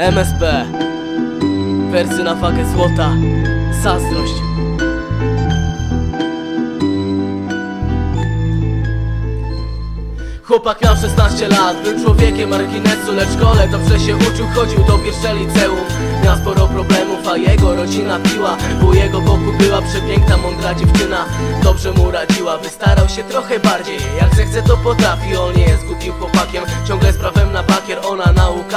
MSP Wersy na fagę złota. Zazdrość. Chłopak miał 16 lat, był człowiekiem marginesu Lecz szkole dobrze się uczył, chodził do pierwsze liceum. Miał sporo problemów, a jego rodzina piła U jego boku była przepiękna, mądra dziewczyna. Dobrze mu radziła, wystarał się trochę bardziej. Jak zechce to potrafi, on nie głupim chłopakiem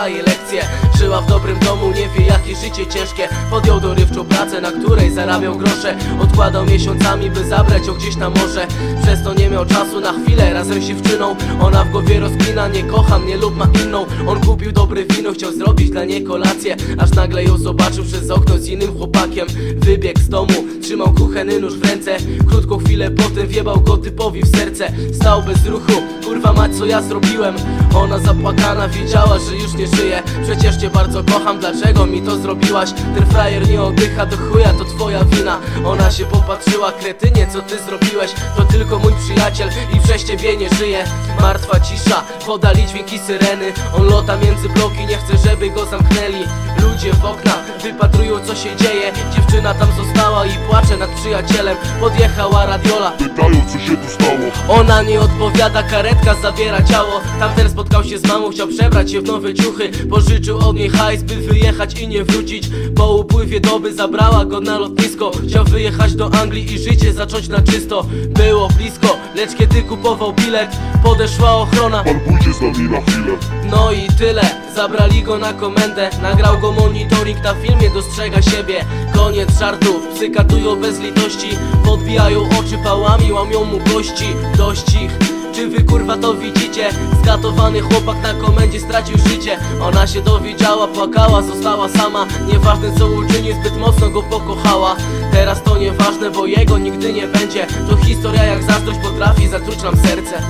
i lekcje. Żyła w dobrym domu, nie wie jakie życie ciężkie. Podjął dorywczą pracę, na której zarabiał grosze. Odkładał miesiącami, by zabrać ją gdzieś na morze. Przez to nie miał czasu na chwilę razem z dziewczyną. Ona w głowie rozkmina, nie kocha mnie lub ma inną. On kupił dobre wino, chciał zrobić dla niej kolację. Aż nagle ją zobaczył przez okno z innym chłopakiem. Wybiegł z domu, trzymał kuchenny nóż w ręce. Krótką chwilę potem wjebał go typowi w serce. Stał bez ruchu, kurwa mać co ja zrobiłem? Ona zapłakana wiedziała, że już nie żyje. Przecież cię bardzo kocham, dlaczego mi to zrobiłaś? Ten frajer nie oddycha do chuja, to twoja wina. Ona się popatrzyła, kretynie co ty zrobiłeś? To tylko mój przyjaciel i przez ciebie nie żyje. Martwa cisza, podali dźwięki syreny. On lota między bloki, nie chce żeby go zamknęli. Ludzie w okna wypatrują co się dzieje. Dziewczyna tam została i płacze nad przyjacielem Podjechała radiola. Pytają co się tu stało? Ona nie odpowiada, karetka zabiera ciało. Tamten spotkał się z mamą, chciał przebrać się w nowe ciuchy. Pożyczył od niej hajs, by wyjechać i nie wrócić. Po upływie doby zabrała go na lotnisko. Chciał wyjechać do Anglii i życie zacząć na czysto. Było blisko, lecz kiedy kupował bilet Podeszła ochrona. Pan pójdzie z nami na chwilę. No i tyle, zabrali go na komendę. Nagrał go monitoring, na filmie dostrzega siebie. Koniec żartów, psy katują bez litości. Podbijają oczy pałami, łamią mu kości. Dość ich, czy wy kurwa to widzicie? Zgatowany chłopak na komendzie stracił życie. Ona się dowiedziała, płakała, została sama. Nieważne co uczyni, zbyt mocno go pokochała. Teraz to nieważne, bo jego nigdy nie będzie. To historia jak zazdrość potrafi zatruć nam serce